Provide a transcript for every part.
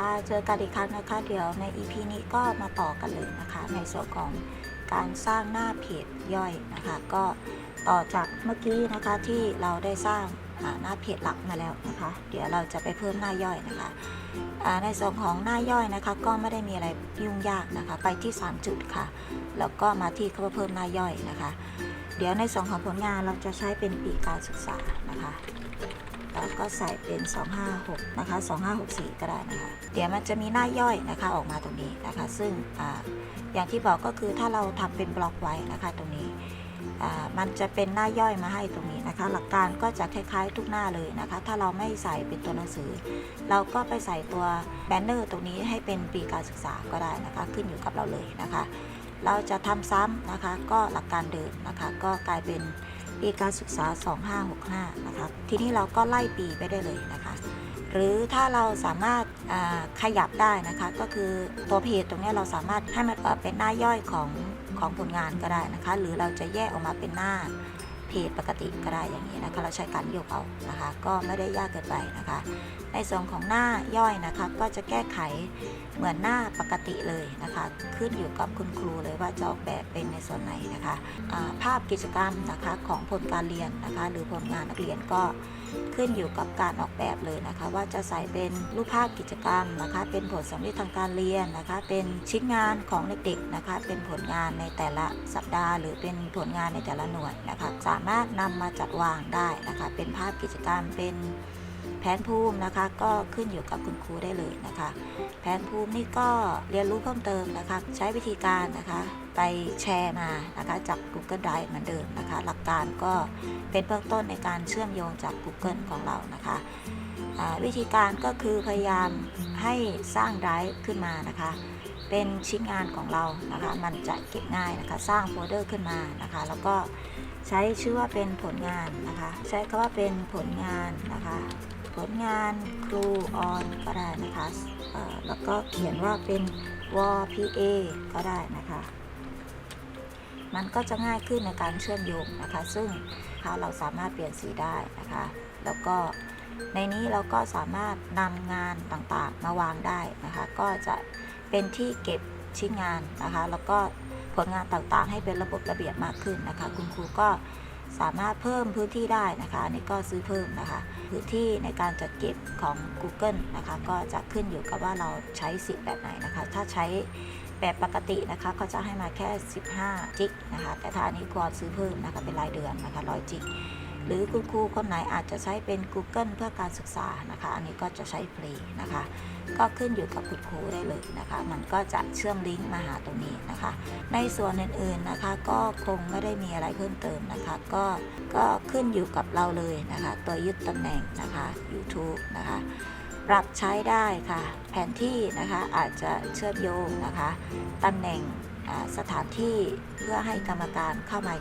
คะเจอกันอีกครั้งนะคะ เดี๋ยวใน EP นี้ก็มาต่อกันเลยนะคะ ในส่วนของการสร้างหน้าเพจย่อยนะคะ ก็ต่อจากเมื่อกี้นะคะที่เราได้สร้างหน้าเพจหลักมาแล้วนะคะ เดี๋ยวเราจะไปเพิ่มหน้าย่อยนะคะในส่วนของหน้าย่อยนะคะก็ไม่ได้มีอะไรยุ่งยากนะคะ ไปที่ 3 จุดค่ะ แล้วก็มาที่คำว่าเพิ่มหน้าย่อยนะคะ เดี๋ยวในส่วนของผลงานเราจะใช้เป็นปีการศึกษานะคะ ก็ใส่เป็น 256 นะคะ 2564 ก็ได้นะคะ เดี๋ยวมันจะมีหน้าย่อยนะคะออกมาตรงนี้นะคะ ซึ่งออย่างที่บอกก็คือถ้าเราทำเป็นบล็อกไว้นะคะตรงนี้มันจะเป็นหน้าย่อยมาให้ตรงนี้นะคะ หลักการก็จะคล้ายๆทุกหน้าเลยนะคะ ถ้าเราไม่ใส่เป็นตัวหนังสือ เราก็ไปใส่ตัวแบนเนอร์ตรงนี้ให้เป็นปีการศึกษาก็ได้นะคะ ขึ้นอยู่กับเราเลยนะคะ เราจะทำซ้ำนะคะ ก็หลักการเดิมนะคะ ก็กลายเป็น ปีการศึกษา 2565 นะคะทีนี้เราก็ไล่ปีไปได้เลยนะคะ หรือถ้าเราสามารถขยับได้นะคะ ก็คือตัวเพจตรงนี้เราสามารถให้มันเอ่อเป็นหน้าย่อยของของผลงานก็ได้นะคะ หรือเราจะแยกออกมาเป็นหน้าเพจปกติก็ได้อย่างนี้นะคะ เราใช้การโยกเอานะคะ ก็ไม่ได้ยากเกินไปนะคะในส่วนของหน้าย่อยนะคะ ก็จะแก้ไขเหมือนหน้าปกติเลยนะคะ ขึ้นอยู่กับคุณครูเลยว่าจะออกแบบเป็นในส่วนไหนนะคะอ่าภาพกิจกรรมนะคะของผลการเรียนนะคะ หรือผลงานนักเรียนก็ขึ้นอยู่กับการออกแบบเลยนะคะ ว่าจะใส่เป็นรูปภาพกิจกรรมนะคะ เป็นผลสำเร็จทางการเรียนนะคะ เป็นชิ้นงานของเด็กๆนะคะ เป็นผลงานในแต่ละสัปดาห์ หรือเป็นผลงานในแต่ละหน่วยนะคะ สามารถนำมาจัดวางได้นะคะ เป็นภาพกิจกรรมเป็น แผนภูมินะคะ ก็ขึ้นอยู่กับคุณครูได้เลยนะคะ แผนภูมินี่ก็เรียนรู้เพิ่มเติมนะคะ ใช้วิธีการนะคะ ไปแชร์มานะคะจาก Google Drive เหมือนเดิมนะคะ หลักการก็เป็นเบื้องต้นในการเชื่อมโยงจาก Google ของเรานะคะวิธีการก็คือพยายามให้สร้าง Drive ขึ้นมานะคะ เป็นชิ้นงานของเรานะคะ มันจะเก็บง่ายนะคะ สร้างโฟลเดอร์ขึ้นมานะคะ แล้วก็ใช้ชื่อว่าเป็นผลงานนะคะ ใช้คำว่าเป็นผลงานนะคะ ผลงานครูออนก็ได้นะคะแล้วก็เขียนว่าเป็นวอ PA ก็ได้นะคะ มันก็จะง่ายขึ้นในการเชื่อมโยงนะคะ ซึ่งเราสามารถเปลี่ยนสีได้นะคะ แล้วก็ในนี้เราก็สามารถนำงานต่างๆมาวางได้นะคะ ก็จะเป็นที่เก็บชิ้นงานนะคะ แล้วก็ผลงานต่างๆ ให้เป็นระบบระเบียบมากขึ้นนะคะ คุณครูก็ สามารถเพิ่มพื้นที่ได้นะคะนี่ก็ซื้อเพิ่มนะคะ พื้นที่ในการจัดเก็บของ Google นะคะก็จะขึ้นอยู่กับว่าเราใช้สิทธิ์แบบไหนนะคะ ถ้าใช้แบบปกตินะคะก็จะให้มาแค่ 15 จิกนะคะ แต่ถ้าอันนี้ควรซื้อเพิ่มนะคะเป็นรายเดือนนะคะ100จิก หรือคุณครูคนไหนอาจจะใช้เป็น Google เพื่อการศึกษานะคะ อันนี้ก็จะใช้ฟรีนะคะ ก็ขึ้นอยู่กับคุณครูได้เลยนะคะ มันก็จะเชื่อมลิงก์มาหาตรงนี้นะคะ ในส่วนอื่นๆนะคะ ก็คงไม่ได้มีอะไรเพิ่มเติมนะคะ ก็ก็ขึ้นอยู่กับเราเลยนะคะ ตัวยึดตำแหน่งนะคะ YouTube นะคะปรับใช้ได้ค่ะ แผนที่นะคะอาจจะเชื่อมโยงนะคะตำแหน่งสถานที่เพื่อให้กรรมการเข้ามา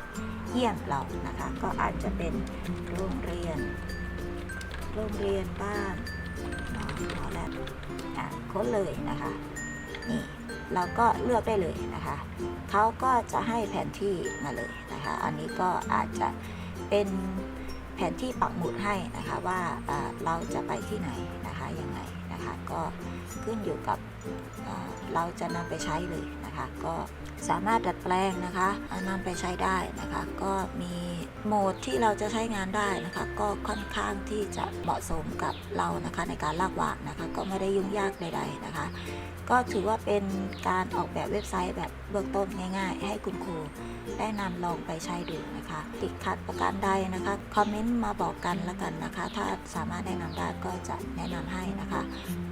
เยี่ยมเรานะคะ ก็อาจจะเป็นโรงเรียน โรงเรียนบ้านหนอหอแลบอะค้นเลยนะคะนี่เราก็เลือกได้เลยนะคะเขาก็จะให้แผนที่มาเลยนะคะ อันนี้ก็อาจจะเป็นแผนที่ปักหมุดให้นะคะว่าเราจะไปที่ไหนนะคะยังไงนะคะก็ ขึ้นอยู่กับเราจะนำไปใช้เลยนะคะ ก็สามารถดัดแปลงนะคะนำไปใช้ได้นะคะ ก็มีโหมดที่เราจะใช้งานได้นะคะ ก็ค่อนข้างที่จะเหมาะสมกับเรานะคะในการลากวางนะคะ ก็ไม่ได้ยุ่งยากใดๆนะคะ ก็ถือว่าเป็นการออกแบบเว็บไซต์แบบเบื้องต้นง่าย ๆ ให้คุณครู ได้นำลองไปใช้ดูนะคะ ติดขัดประการใดนะคะคอมเมนต์มาบอกกันละกันนะคะ ถ้าสามารถแนะนำได้ก็จะแนะนำให้นะคะ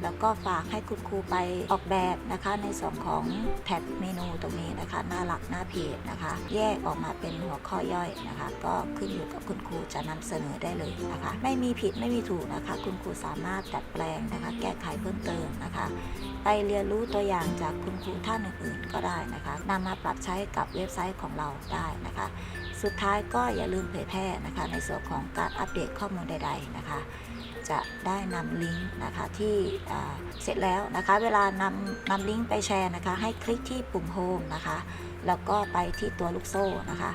แล้วก็ฝากให้คุณครูไปออกแบบนะคะ ในส่วนของแท็บเมนูตรงนี้นะคะหน้าหลักหน้าเพจนะคะ แยกออกมาเป็นหัวข้อย่อยนะคะ ก็ขึ้นอยู่กับคุณครูจะนำเสนอได้เลยนะคะ ไม่มีผิดไม่มีถูกนะคะ คุณครูสามารถดัดแปลงนะคะ แก้ไขเพิ่มเติมนะคะ ไปเรียนรู้ตัวอย่างจากคุณครูท่านอื่นๆก็ได้นะคะนำมาปรับใช้กับเว็บไซต์ของเราได้นะคะ สุดท้ายก็อย่าลืมเผยแพร่นะคะ ในส่วนของการอัปเดตข้อมูลใด ๆนะคะ จะได้นำลิงก์นะคะที่เสร็จแล้วนะคะ เวลานำนำลิงก์ไปแชร์นะคะ ให้คลิกที่ปุ่มโฮมนะคะ แล้วก็ไปที่ตัวลูกโซ่นะคะ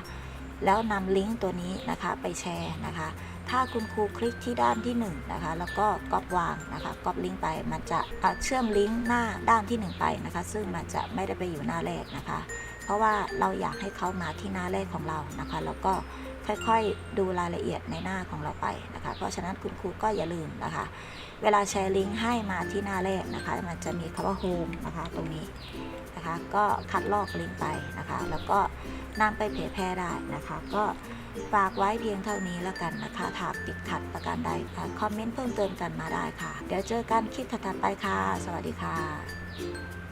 แล้วนำลิงก์ตัวนี้นะคะไปแชร์นะคะ ถ้าคุณครูคลิกที่ด้านที่1นะคะ แล้วก็ก๊อปวางนะคะก๊อปลิงก์ไป มันจะอะเชื่อมลิงก์หน้าด้านที่ 1 ไปนะคะ ซึ่งมันจะไม่ได้ไปอยู่หน้าแรกนะคะ เพราะว่าเราอยากให้เขามาที่หน้าแรกของเรานะคะแล้วก็ค่อยๆ ดูรายละเอียดในหน้าของเราไปนะคะ เพราะฉะนั้นคุณครูก็อย่าลืมนะคะ เวลาแชร์ลิงก์ให้มาที่หน้าแรกนะคะ มันจะมีคำว่า Home นะคะตรงนี้นะคะ ก็คัดลอกลิงก์ไปนะคะ แล้วก็นำไปเผยแพร่ได้นะคะ ก็ฝากไว้เพียงเท่านี้แล้วกันนะคะถากติดขัดประการใดคคอมเมนต์เพิ่มเติมกันมาได้ค่ะ เดี๋ยวเจอกันคลิปถัดไปค่ะ สวัสดีค่ะ